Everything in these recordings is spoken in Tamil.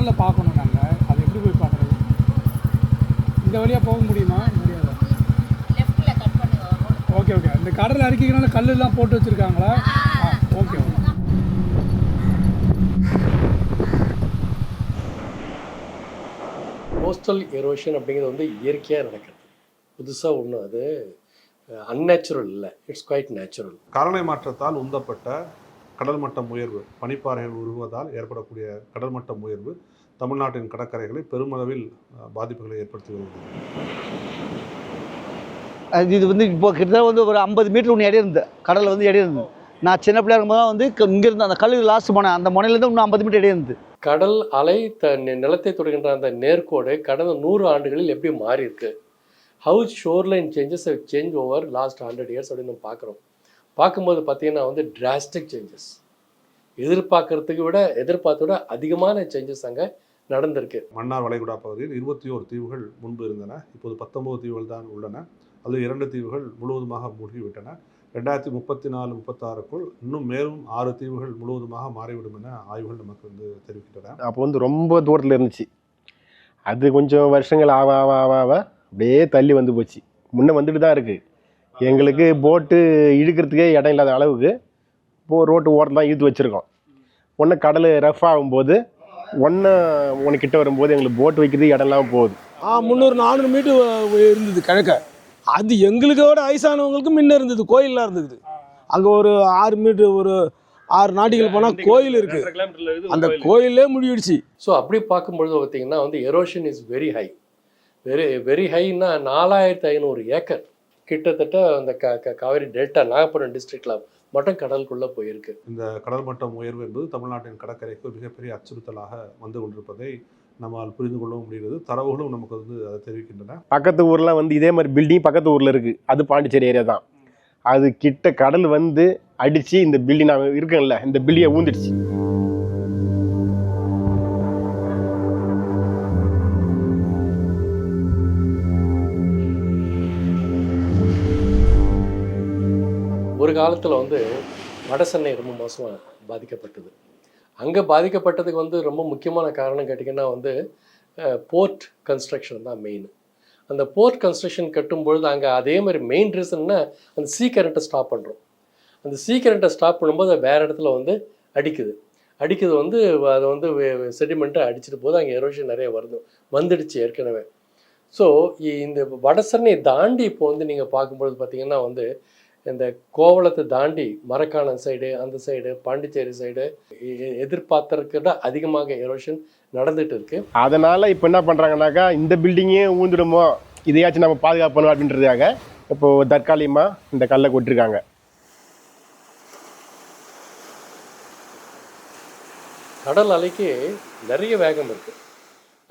கடலை பார்க்கணும் நாங்கள் அது எப்படி போய் பார்க்குறது? இந்த வழியாக போக முடியுமா? முடியாதா லெஃப்ட்ல கட் பண்ணுங்க ரோடு ஓகே ஓகே. இந்த கடல் அரிக்கிறதுனால கல்லெல்லாம் போட்டு வச்சுருக்காங்களா? ஆ ஓகே ஓகே. கோஸ்டல் எரோஷன் அப்படிங்கிறது வந்து இயற்கையாக நடக்கிறது. புதுசாக ஒன்றும் அது. அன்நேச்சுரல் இல்லை. இட்ஸ் குவைட் நேச்சுரல் காலநிலை மாற்றத்தால் உந்தப்பட்ட கடல் மட்டம் உயர்வு பனிப்பாறைகள் உருகுவதால் ஏற்படக்கூடிய கடல் மட்டம் உயர்வு தமிழ்நாட்டின் கடற்கரைகளை பெருமளவில் பாதிப்புகளை ஏற்படுத்தி வருகிறது. இது வந்து இப்போ கிட்டத்தட்ட வந்து ஒரு ஐம்பது மீட்டர் ஒன்று இடம் இருந்தது. கடலில் வந்து இடம் இருந்தது. நான் சின்ன பிள்ளையா இருக்கும்போது தான் வந்து இங்கிருந்து அந்த கல்லு லாஸ்ட் போனேன். அந்த முனையிலேருந்து இன்னும் ஐம்பது மீட்டர் இடம் இருந்தது. கடல் அலை த நிலத்தை தொடுகின்ற அந்த நேர்கோடு கடந்த நூறு ஆண்டுகளில் எப்படி மாறி இருக்கு how shoreline changes change over last hundred years அப்படின்னு நம்ம பார்க்குறோம். பார்க்கும்போது பார்த்தீங்கன்னா வந்து டிராஸ்டிக் சேஞ்சஸ் எதிர்பார்க்கறதுக்கு விட எதிர்பார்த்த விட அதிகமான சேஞ்சஸ் அங்கே நடந்திருக்கு. மன்னார் வளைகுடா பகுதியில் இருபத்தி ஓரு தீவுகள் முன்பு இருந்தன. இப்போது பத்தொன்பது தீவுகள் தான் உள்ளன. அதில் இரண்டு தீவுகள் முழுவதுமாக மூழ்கிவிட்டன. ரெண்டாயிரத்தி முப்பத்தி நாலு முப்பத்தாறுக்குள் இன்னும் மேலும் ஆறு தீவுகள் முழுவதுமாக மாறிவிடும் என ஆய்வுகள் நமக்கு வந்து தெரிவிக்கின்றன. அப்போ வந்து ரொம்ப தூரத்தில் இருந்துச்சு. அது கொஞ்சம் வருஷங்கள் ஆவ ஆவ ஆவ ஆவ அப்படியே தள்ளி வந்து போச்சு. முன்ன வந்துட்டு தான் இருக்குது எங்களுக்கு போட்டு இழுக்கிறதுக்கே இடம் இல்லாத அளவுக்கு இப்போ ரோட்டு ஓரத்தில் தான் இழுத்து வச்சுருக்கோம். ஒன்று கடல் ரஃப் ஆகும்போது ஒன்று உனக்கு கிட்ட வரும்போது எங்களுக்கு போட்டு வைக்கிறதுக்கு இடம் இல்லாமல் போகுது. ஆ முந்நூறு நானூறு மீட்டர் இருந்தது கிழக்க அது எங்களுக்கு விட வயசானவங்களுக்கு முன்ன இருந்தது கோயில்லாம் இருந்தது. அங்கே ஒரு ஆறு மீட்டர் ஒரு ஆறு நாட்டிகள் போனால் கோயில் இருக்குது அந்த கோயிலே. முடிவிடுச்சு ஸோ அப்படி பார்க்கும்பொழுது பார்த்தீங்கன்னா வந்து erosion is very high very very ஹைன்னா நாலாயிரத்தி ஐநூறு ஏக்கர். கிட்டத்தட்ட அந்த க க காவேரி டெல்டா நாகப்பட்டினம் டிஸ்ட்ரிக்டில் மட்டும் கடலுக்குள்ளே போயிருக்கு. இந்த கடல் மட்டம் உயர்வு என்பது தமிழ்நாட்டின் கடற்கரைக்கு மிகப்பெரிய அச்சுறுத்தலாக வந்து கொண்டிருப்பதை நம்மால் புரிந்து கொள்ளவும் முடிகிறது. தரவுகளும் நமக்கு வந்து அதை தெரிவிக்கின்றன. பக்கத்து ஊர்லாம் வந்து இதே மாதிரி பில்டிங் பக்கத்து ஊரில் இருக்குது அது பாண்டிச்சேரி ஏரியா தான். அது கிட்ட கடல் வந்து அடித்து இந்த பில்டிங் நாங்கள் இருக்கேன்ல இந்த பில்டிங்கை ஊந்துடுச்சு. காலத்தில் வந்து வட சென்னை ரொம்ப மோசமாக பாதிக்கப்பட்டது. அங்கே பாதிக்கப்பட்டதுக்கு வந்து ரொம்ப முக்கியமான காரணம் கேட்டிங்கன்னா வந்து போர்ட் கன்ஸ்ட்ரக்ஷன் தான் மெயின் அந்த போர்ட் கன்ஸ்ட்ரக்ஷன் கட்டும்பொழுது அங்கே அதே மாதிரி மெயின் ரீசன்னா அந்த சீ கரண்ட்டை ஸ்டாப் பண்ணுறோம் அந்த சீ கரண்ட்டை ஸ்டாப் பண்ணும்போது அது வேறு இடத்துல வந்து அடிக்குது. அடிக்குது வந்து அதை வந்து செடிமெண்ட்டை அடிச்சிட்டு போது அங்கே எரோஷன் நிறைய வருது. வந்துடுச்சு ஏற்கனவே. ஸோ இந்த வடசென்னை தாண்டி இப்போ வந்து நீங்கள் பார்க்கும்பொழுது பார்த்தீங்கன்னா வந்து இந்த கோவளத்தை தாண்டி மரக்காணம் சைடு அந்த சைடு பாண்டிச்சேரி சைடு எதிர்பார்த்தறத அதிகமாக எரோஷன் நடந்துட்டு இருக்கு. அதனால் இப்போ என்ன பண்ணுறாங்கனாக்கா இந்த பில்டிங்கே ஊந்துடுமோ இதையாச்சும் நம்ம பாதுகாப்பணும் அப்படின்றதுக்காக இப்போ தற்காலிகமாக இந்த கல்லை கொட்டிருக்காங்க. கடல் அலைக்கு நிறைய வேகம் இருக்கு.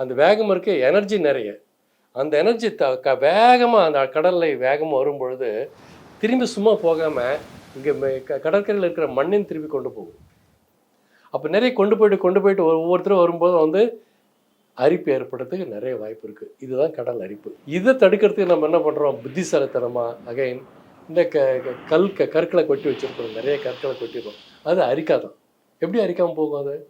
அந்த வேகம் இருக்கு எனர்ஜி நிறைய. அந்த எனர்ஜி த வேகமாக அந்த கடல்ல வேகமாக வரும் பொழுது திரும்பி சும்மா போகாமல் இங்கே கடற்கரையில் இருக்கிற மண்ணையும் திரும்பி கொண்டு போகும். அப்போ நிறைய கொண்டு போயிட்டு கொண்டு போயிட்டு ஒவ்வொருத்தரும் வரும்போது வந்து அரிப்பு ஏற்படுறதுக்கு நிறைய வாய்ப்பு இருக்குது இதுதான் கடல் அரிப்பு. இதை தடுக்கிறதுக்கு நம்ம என்ன பண்ணுறோம் புத்திசாலித்தனமாக அகைன் இந்த க க- கல் க கற்களை கொட்டி வச்சுருக்கிறோம். நிறைய கற்களை கொட்டிடுறோம் அது அரிக்காதான். எப்படி அரிக்காமல் போகும் அது?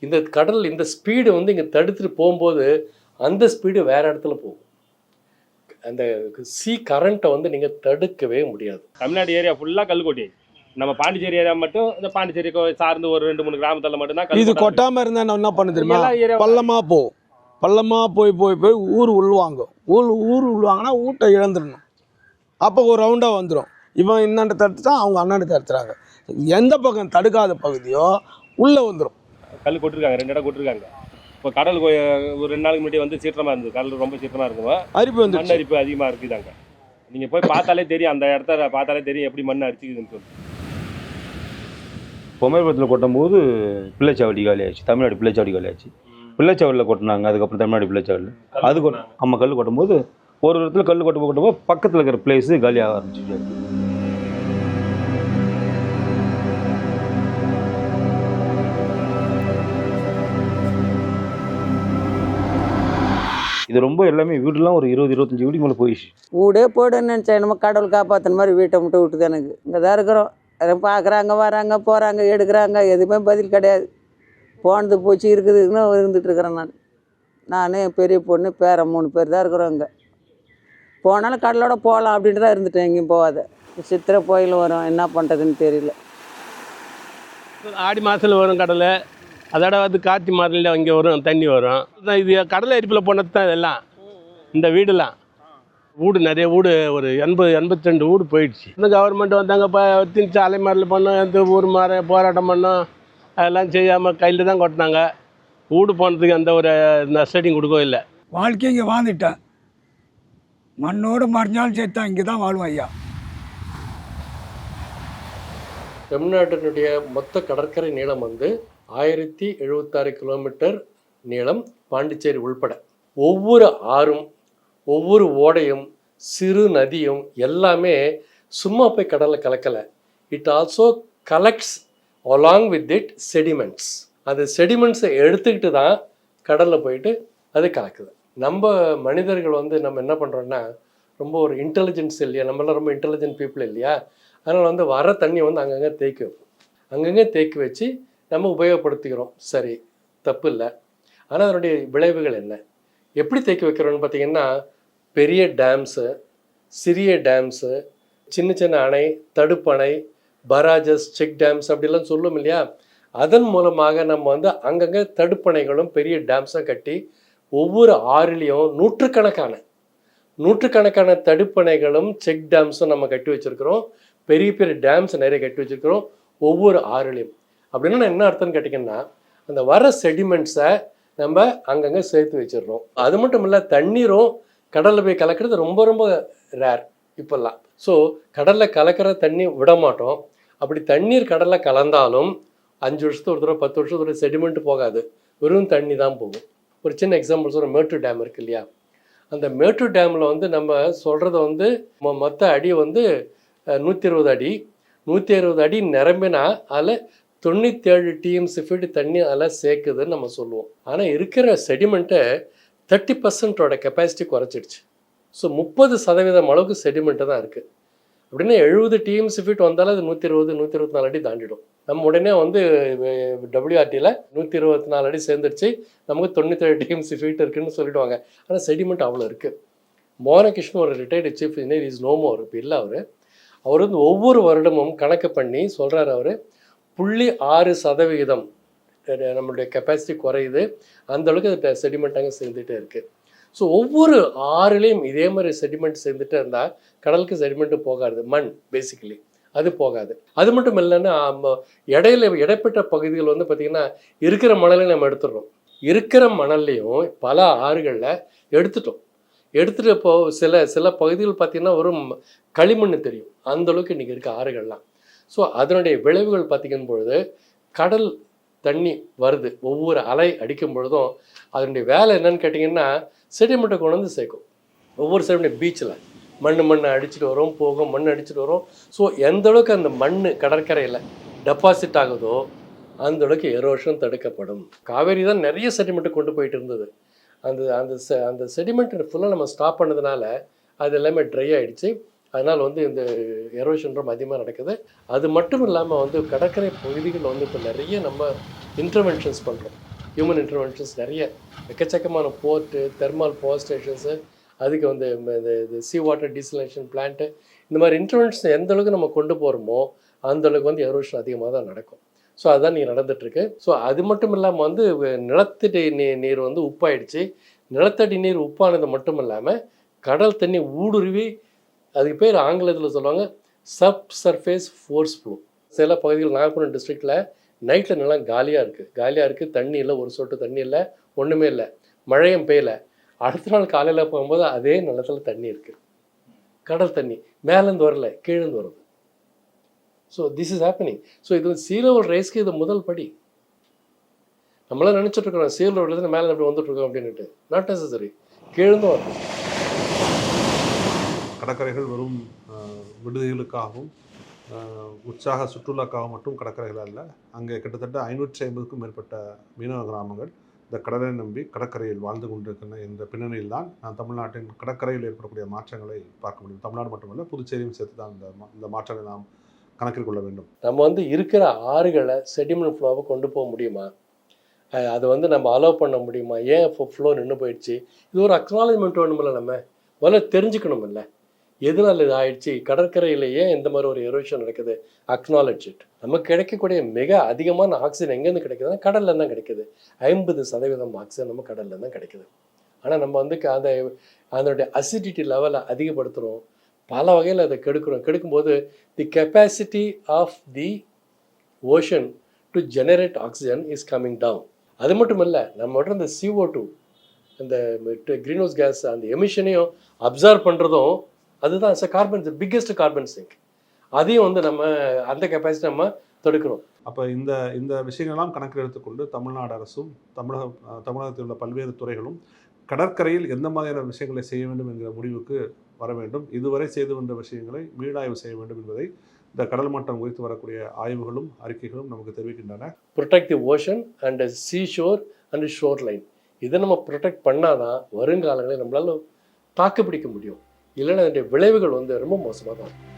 இந்த கடல் இந்த ஸ்பீடு வந்து இங்கே தடுத்துட்டு போகும்போது அந்த ஸ்பீடு வேறு இடத்துல போகும். அந்த சி கரண்ட்டை வந்து நீங்கள் தடுக்கவே முடியாது. தமிழ்நாடு ஏரியா ஃபுல்லாக கல்லுக்கொட்டி நம்ம பாண்டிச்சேரி ஏரியா மட்டும் இந்த பாண்டிச்சேரி சார்ந்து ஒரு ரெண்டு மூணு கிராமத்தில் மட்டும்தான் இது. கொட்டாமல் இருந்தால் நான் என்ன பண்ண தெரியுமா? பள்ளமாக போகும் பள்ளமாக போய் போய் போய் ஊர் உள்வாங்க. ஊர் ஊர் உள்வாங்கன்னா ஊட்டை இழந்துடணும். அப்போ ஒரு ரவுண்டாக வந்துடும் இவன் இன்னாண்ட தடுத்துட்டான் அவங்க அண்ணாண்ட தடுத்துறாங்க. எந்த பக்கம் தடுக்காத பகுதியோ உள்ளே வந்துடும் கல் கொட்டிருக்காங்க ரெண்டு இடம் கொட்டிருக்காங்க. இப்போ கடல் ஒரு ரெண்டு நாளுக்கு முன்னாடி வந்து சீற்றமாக இருந்தது. கடல் ரொம்ப சீற்றமாக இருக்கும்? அரிப்பு மண் வந்துடுச்சு அரிப்பு அதிகமாக இருக்குது அங்கே நீங்கள் போய் பார்த்தாலே தெரியும். அந்த இடத்த பார்த்தாலே தெரியும் எப்படி மண் அரிச்சுக்குதுன்னு சொல்லி பொம்மேபுரத்தில் கொட்டும்போது பிள்ளைச்சாவடி காலியாச்சு தமிழ்நாடு பிள்ளைச்சாவடி காலியாச்சு பிள்ளைச்சாவடியில் கொட்டினாங்க. அதுக்கப்புறம் தமிழ்நாடு பிள்ளைச்சாவடியில். அது கொட் நம்ம கல் கொட்டும்போது ஒரு இடத்துல கல் கொட்டும் கொட்டும்போது பக்கத்தில் இருக்கிற பிளேஸு காலியாக ஆரம்பிச்சிச்சு இது ரொம்ப எல்லாமே வீடுலாம் ஒரு இருபது இருபத்தஞ்சி வீடு மேலே போயிடுச்சு. வீடே போய்டுன்னு நினச்சேன் என்னமோ கடவுள் காப்பாற்றின மாதிரி வீட்டை மட்டும் விட்டுது எனக்கு. இங்கே தான் இருக்கிறோம். யாரும் பார்க்குறாங்க வராங்க போகிறாங்க எடுக்கிறாங்க. எதுவுமே பதில் கிடையாது. போனது போச்சு இருக்குதுன்னு இருந்துட்டு இருக்கிறேன் நான். நான் என் பெரிய பொண்ணு பேரன் மூணு பேர் தான் இருக்கிறோம் இங்கே. போனாலும் கடலோட போகலாம் அப்படின்ட்டு தான் இருந்துட்டேன் எங்கேயும் போகாத. சித்திரை கோயில் வரும். என்ன பண்ணுறதுன்னு தெரியல. ஆடி மாதத்தில் வரும் கடலை. அதோட வந்து கார்த்தி மாதத்தில் இங்கே வரும் தண்ணி வரும். இது கடலை அரிப்பில் போனது தான் இதெல்லாம். இந்த வீடுலாம். வீடு நிறைய வீடு ஒரு எண்பது எண்பத்தி ரெண்டு வீடு போயிடுச்சு. இந்த கவர்மெண்ட் வந்தாங்க இப்போ திணிச்சு அலைமாரில் பண்ணோம் எந்த ஊர் மாற போராட்டம் பண்ணோம் அதெல்லாம் செய்யாமல் கையில் தான் கொட்டினாங்க. வீடு போனதுக்கு எந்த ஒரு நஷ்டடியும் கொடுக்கவும் இல்லை. வாழ்க்கை இங்கே வாழ்ந்துட்டேன். மண்ணோடு மறைஞ்சாலும் சேர்த்தான் இங்கே தான் வாழ்வோம் ஐயா. தமிழ்நாட்டினுடைய மொத்த கடற்கரை நீளம் வந்து ஆயிரத்தி எழுபத்தாறு கிலோமீட்டர் நீளம் பாண்டிச்சேரி உள்பட ஒவ்வொரு ஆறும் ஒவ்வொரு ஓடையும் சிறு நதியும் எல்லாமே சும்மா போய் கடலில் கலக்கலை. It also collects along with it sediments அந்த செடிமெண்ட்ஸை எடுத்துக்கிட்டு தான் கடலில் போயிட்டு அது கலக்குது. நம்ம மனிதர்கள் வந்து நம்ம என்ன பண்ணுறோன்னா ரொம்ப ஒரு இன்டெலிஜென்ஸ் இல்லையா? நம்மளாம் ரொம்ப இன்டெலிஜென்ட் பீப்புள் இல்லையா? அதனால் வந்து வர தண்ணியை வந்து அங்கங்கே தேக்கி வைப்போம். அங்கங்கே தேக்கி வச்சு நம்ம உபயோகப்படுத்திக்கிறோம். சரி தப்பு இல்லை ஆனால் அதனுடைய விளைவுகள் என்ன? எப்படி தேக்கி வைக்கிறோம்னு பார்த்தீங்கன்னா பெரிய டேம்ஸு சிறிய டேம்ஸு சின்ன சின்ன அணை தடுப்பணை பராஜஸ் செக் டேம்ஸ் அப்படிலாம் சொல்லும் இல்லையா? அதன் மூலமாக நம்ம வந்து அங்கங்கே தடுப்பணைகளும் பெரிய டேம்ஸாக கட்டி ஒவ்வொரு ஆறுலேயும் நூற்றுக்கணக்கான நூற்றுக்கணக்கான தடுப்பணைகளும் செக் டேம்ஸும் நம்ம கட்டி வச்சுருக்கிறோம். பெரிய பெரிய டேம்ஸ் நிறைய கட்டி வச்சுருக்கிறோம். ஒவ்வொரு ஆறுலேயும். அப்படின்னா என்ன அர்த்தம்னு கேட்டிங்கன்னா அந்த வர செடிமெண்ட்ஸை நம்ம அங்கங்கே சேர்த்து வச்சிடுறோம். அது மட்டும் இல்லை தண்ணீரும் கடலில் போய் கலக்கிறது ரொம்ப ரொம்ப ரேர் இப்போல்லாம். ஸோ கடலில் கலக்கிற தண்ணி விட மாட்டோம் அப்படி தண்ணீர் கடலில் கலந்தாலும் அஞ்சு வருஷத்து ஒரு தடவை பத்து வருஷத்துக்கு ஒரு செடிமெண்ட் போகாது. வெறும் தண்ணி தான் போகும். ஒரு சின்ன எக்ஸாம்பிள் சொல்கிற மேட்டூர் டேம் இருக்கு இல்லையா? அந்த மேட்டூர் டேமில் வந்து நம்ம சொல்கிறத வந்து மொத்த அடி வந்து நூற்றி இருபது அடி. நூற்றி அறுபது அடி நிரம்பினா அதில் தொண்ணூற்றேழு டிஎம்சி ஃபீட் தண்ணி அதில் சேர்க்குதுன்னு நம்ம சொல்லுவோம். ஆனால் இருக்கிற செடிமெண்ட்டை தேர்ட்டி பர்சன்ட்டோட கெப்பாசிட்டி குறைச்சிடுச்சு. ஸோ முப்பது சதவீதம் அளவுக்கு செடிமெண்ட்டு தான் இருக்குது அப்படின்னா எழுபது டிஎம்சி ஃபீட் வந்தாலும் அது நூற்றி இருபது நூற்றி இருபத்தி நாலு அடி தாண்டிடும். நம்ம உடனே வந்து டபிள்யூஆர்டியில் நூற்றி இருபத்தி நாலு அடி சேர்ந்துருச்சு. நமக்கு தொண்ணூற்றேழு டிஎம்சி ஃபீட் இருக்குன்னு சொல்லிடுவாங்க. ஆனால் செடிமெண்ட் அவ்வளோ இருக்குது மோனகிருஷ்ணன் ஒரு retired chief engineer is no more அவர் இப்போ இல்லை அவர். அவர் வந்து ஒவ்வொரு வருடமும் கணக்கு பண்ணி சொல்கிறார் அவர். புள்ளி ஆறு சதவிகிதம் நம்மளுடைய கெப்பாசிட்டி குறையுது. அந்த அளவுக்கு செடிமெண்ட்டாக சேர்ந்துகிட்டே இருக்குது ஸோ ஒவ்வொரு ஆறுலேயும் இதே மாதிரி செடிமெண்ட் சேர்ந்துட்டே இருந்தால் கடலுக்கு செடிமெண்ட்டு போகாது. மண் பேசிக்கலி அது போகாது. அது மட்டும் இல்லைன்னா இடையில இடைப்பட்ட பகுதிகள் வந்து பார்த்திங்கன்னா இருக்கிற மணலையும் நம்ம எடுத்துடுறோம். இருக்கிற மணல்லையும் பல ஆறுகளில் எடுத்துட்டோம். எடுத்துகிட்டு இப்போ சில சில பகுதிகள் பார்த்திங்கன்னா ஒரு களிமண் தெரியும். அந்த அளவுக்கு இன்றைக்கி இருக்க ஆறுகள்லாம். ஸோ அதனுடைய விளைவுகள் பார்த்திங்கன்னு பொழுது கடல் தண்ணி வருது. ஒவ்வொரு அலை அடிக்கும் பொழுதும் அதனுடைய வேலை என்னன்னு கேட்டிங்கன்னா செடிமெண்ட்டை கொண்டு வந்து சேர்க்கும். ஒவ்வொரு செடிமெண்ட் பீச்சில் மண் மண்ணை அடிச்சுட்டு வரும் போகும் மண் அடிச்சுட்டு வரும். ஸோ எந்த அளவுக்கு அந்த மண் கடற்கரையில் டெபாசிட் ஆகுதோ அந்த அளவுக்கு எரோஷன் தடுக்கப்படும். காவேரி தான் நிறைய செடிமெண்ட்டை கொண்டு போயிட்டு இருந்தது. அந்த அந்த செ அந்த செடிமெண்ட் ஃபுல்லாக நம்ம ஸ்டாப் பண்ணதுனால அது எல்லாமே ட்ரை ஆகிடுச்சு அதனால் வந்து இந்த எரோஷன் ரொம்ப அதிகமாக நடக்குது. அது மட்டும் இல்லாமல் வந்து கடற்கரை பகுதிகளில் வந்து இப்போ நிறைய நம்ம இன்டர்வென்ஷன்ஸ் பண்ணுறோம் ஹியூமன் இன்டர்வென்ஷன்ஸ் நிறைய. எக்கச்சக்கமான போர்ட்டு தெர்மல் பவர் ஸ்டேஷன்ஸு அதுக்கு வந்து இந்த இது வாட்டர் டீசலேஷன் பிளான்ட்டு இந்த மாதிரி இன்டர்வென்ஷன் எந்த அளவுக்கு நம்ம கொண்டு போகிறோமோ அந்த அளவுக்கு வந்து எரோஷன் அதிகமாக தான் நடக்கும். ஸோ அதுதான் நீங்கள் நடந்துட்டுருக்கு. ஸோ அது மட்டும் இல்லாமல் வந்து நிலத்தடி நீ நீர் வந்து உப்பாயிடுச்சு. நிலத்தடி நீர் உப்பானது மட்டும் இல்லாமல் கடல் தண்ணி ஊடுருவி அதுக்கு பேர் ஆங்கிலத்தில் சொல்லுவாங்க சப் சர்ஃபேஸ் ஃபோர்ஸ் ஃப்ளோ சில பகுதிகள் நாகப்பட்டினம் டிஸ்ட்ரிக்டில் நைட்டில் நல்லா காலியாக இருக்குது காலியாக இருக்குது தண்ணி இல்லை ஒரு சொட்டு தண்ணி இல்லை ஒன்றுமே இல்லை. மழையும் பெய்யல. அடுத்த நாள் காலையில் போகும்போது அதே நிலத்தில் தண்ணி இருக்குது கடல் தண்ணி. மேலேருந்து வரல கீழேருந்து வருது. So this is happening so இது வந்து sea ரைஸ்க்கு இது முதல் படி. நம்மளாம் நினச்சிட்டு இருக்கிறோம் sea மேலே அப்படி வந்துட்டு இருக்கோம் அப்படின்னுட்டு. நாட் நெசசரி கீழேருந்து வரும் கடற்கரைகள் வெறும் விடுதிகளுக்காகவும் உற்சாக சுற்றுலாக்காகவும் மட்டும் கடற்கரைகள் அல்ல. அங்கே கிட்டத்தட்ட ஐநூற்றி ஐம்பதுக்கும் மேற்பட்ட மீனவ கிராமங்கள் இந்த கடலை நம்பி கடற்கரையில் வாழ்ந்து கொண்டிருக்கின்ற இந்த பின்னணியில் தான் நான் தமிழ்நாட்டின் கடற்கரையில் ஏற்படக்கூடிய மாற்றங்களை பார்க்க முடியும். தமிழ்நாடு மட்டுமல்ல புதுச்சேரியும் சேர்த்து தான் இந்த இந்த மாற்றங்களை நாம் கணக்கில் கொள்ள வேண்டும். நம்ம வந்து இருக்கிற ஆறுகளை செடிமெண்ட் ஃப்ளோவை கொண்டு போக முடியுமா? அதை வந்து நம்ம அலோவ் பண்ண முடியுமா? ஏன் இப்போ ஃப்ளோ நின்று போயிடுச்சு? இது ஒரு அக்னாலஜ்மெண்ட் வேணுமில்ல நம்ம. முதல்ல தெரிஞ்சுக்கணுமில்ல. எதனால் இது ஆயிடுச்சு கடற்கரையில் ஏன் இந்த மாதிரி ஒரு எரோஷன் நடக்குது. அக்னாலஜ் இட் நமக்கு கிடைக்கக்கூடிய மிக அதிகமான ஆக்சிஜன் எங்கேருந்து கிடைக்குதுன்னா கடல்ல தான் கிடைக்குது. ஐம்பது சதவீதம் ஆக்சிஜன் நம்ம கடல்ல தான் கிடைக்குது. ஆனால் நம்ம வந்து க- அந்த அதனுடைய அசிடிட்டி லெவலை அதிகப்படுத்துகிறோம் பல வகையில் அதை கெடுக்கிறோம். கெடுக்கும்போது the capacity of the ocean to generate oxygen is coming down அது மட்டும் இல்லை நம்மகிட்ட இந்த சிஓ டூ இந்த க்ரீன் ஹவுஸ் கேஸ் அந்த எமிஷனையும் அப்சர்வ் பண்ணுறதும் அதுதான் கார்பன் பிக்கெஸ்ட் கார்பன் சிங்க் அதையும் வந்து நம்ம அந்த கெப்பாசிட்டி நம்ம தடுக்கிறோம் அப்போ இந்த இந்த விஷயங்களெல்லாம் கணக்கில் எடுத்துக்கொண்டு தமிழ்நாடு அரசும் தமிழக தமிழகத்தில் உள்ள பல்வேறு துறைகளும் கடற்கரையில் எந்த மாதிரியான விஷயங்களை செய்ய வேண்டும் என்கிற முடிவுக்கு வர வேண்டும். இதுவரை செய்து வந்த விஷயங்களை மீளாய்வு செய்ய வேண்டும் என்பதை இந்த கடல் மட்டம் குறித்து வரக்கூடிய ஆய்வுகளும் அறிக்கைகளும் நமக்கு தெரிவிக்கின்றன. Protect the ocean and seashore and shoreline இதை நம்ம ப்ரொடெக்ட் பண்ணாதான் வருங்காலங்களில் நம்மளால தாக்கு பிடிக்க முடியும். இல்லைன்னா அதனுடைய விளைவுகள் வந்து ரொம்ப மோசமாக தான் இருக்கும்.